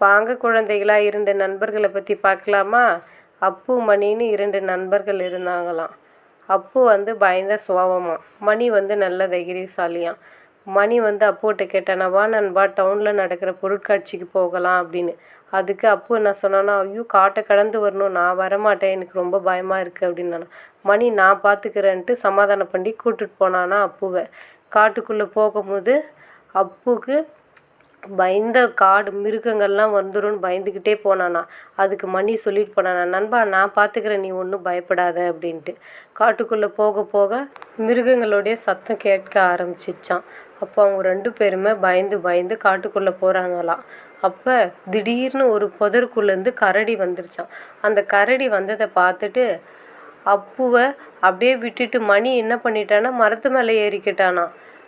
வாங்க குழந்தைகளா இரண்டு நண்பர்களை பற்றி பார்க்கலாமா? அப்பு மணின்னு இரண்டு நண்பர்கள் இருந்தாங்களாம். அப்பு வந்து பயந்த சுவாபமாக மணி வந்து நல்ல தைரியசாலியாம். மணி வந்து அப்புகிட்ட கேட்டானா வா நண்பா டவுனில் நடக்கிற பொருட்காட்சிக்கு போகலாம் அப்படின்னு. அதுக்கு அப்பு என்ன சொன்னானா ஐயோ காட்டை கடந்து வரணும். நான் வரமாட்டேன். எனக்கு ரொம்ப பயமாக இருக்குது அப்படின்னானா மணி நான் பார்த்துக்கிறேன்ட்டு சமாதானம் பண்ணி கூட்டிட்டு போனானா அப்புவை. காட்டுக்குள்ளே போகும்போது அப்புக்கு பயந்த காடு மிருகங்கள்லாம் வந்துடும்னு பயந்துக்கிட்டே போனானா. அதுக்கு மணி சொல்லிட்டு போனானா நண்பா நான் பார்த்துக்கிறேன் நீ ஒன்றும் பயப்படாத அப்படின்ட்டு. காட்டுக்குள்ளே போக போக மிருகங்களுடைய சத்தம் கேட்க ஆரம்பிச்சிச்சான். அப்போ அவங்க ரெண்டு பேருமே பயந்து பயந்து காட்டுக்குள்ளே போகிறாங்களாம் அப்போ திடீர்னு ஒரு புதருக்குள்ளேருந்து கரடி வந்துருச்சான். அந்த கரடி வந்ததை பார்த்துட்டு அப்புவை அப்படியே விட்டுட்டு மணி என்ன பண்ணிட்டானா மரத்து மேலே ஏறிக்கிட்டானா.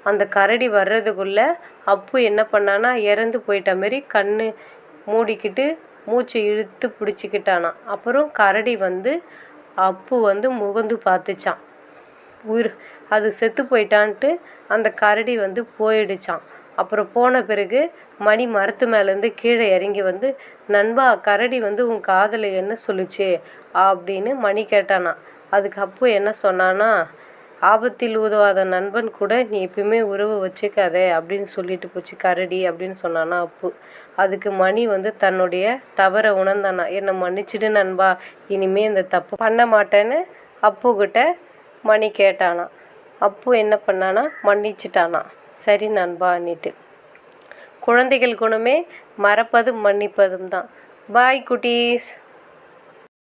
அந்த கரடி வர்றதுக்குள்ளே அப்பு என்ன பண்ணானா இறந்து போயிட்ட மாரி கண்ணு மூடிக்கிட்டு மூச்சை இழுத்து பிடிச்சிக்கிட்டானா. அப்புறம் கரடி வந்து அப்பு வந்து முகந்து பார்த்துச்சான் உயிர் அது செத்து போயிட்டான்ட்டு அந்த கரடி வந்து போயிடுச்சான் அப்புறம் போன பிறகு மணி மரத்து மேலேருந்து கீழே இறங்கி வந்து நண்பா கரடி வந்து உன் காதலை என்ன சொல்லுச்சு? அப்படின்னு மணி கேட்டானா. அதுக்கு அப்போ என்ன சொன்னான்னா ஆபத்தில் உதவாத நண்பன் கூட நீ எப்பயுமே உறவு வச்சுக்காதே அப்படின்னு சொல்லிட்டு போச்சு. கரடி அப்படின்னு சொன்னானா அப்பு. அதுக்கு மணி வந்து தன்னுடைய தவறை உணர்ந்தானா. என்னை மன்னிச்சிடு நண்பா. இனிமே இந்த தப்பு பண்ண மாட்டேன்னு அப்புக்கிட்ட மணி கேட்டானா. அப்பு என்ன பண்ணானா மன்னிச்சிட்டானா. சரி நண்பான்னுட்டு குழந்தைகள் குணமே மறப்பதும் மன்னிப்பதும் தான். பாய் குட்டீஸ்.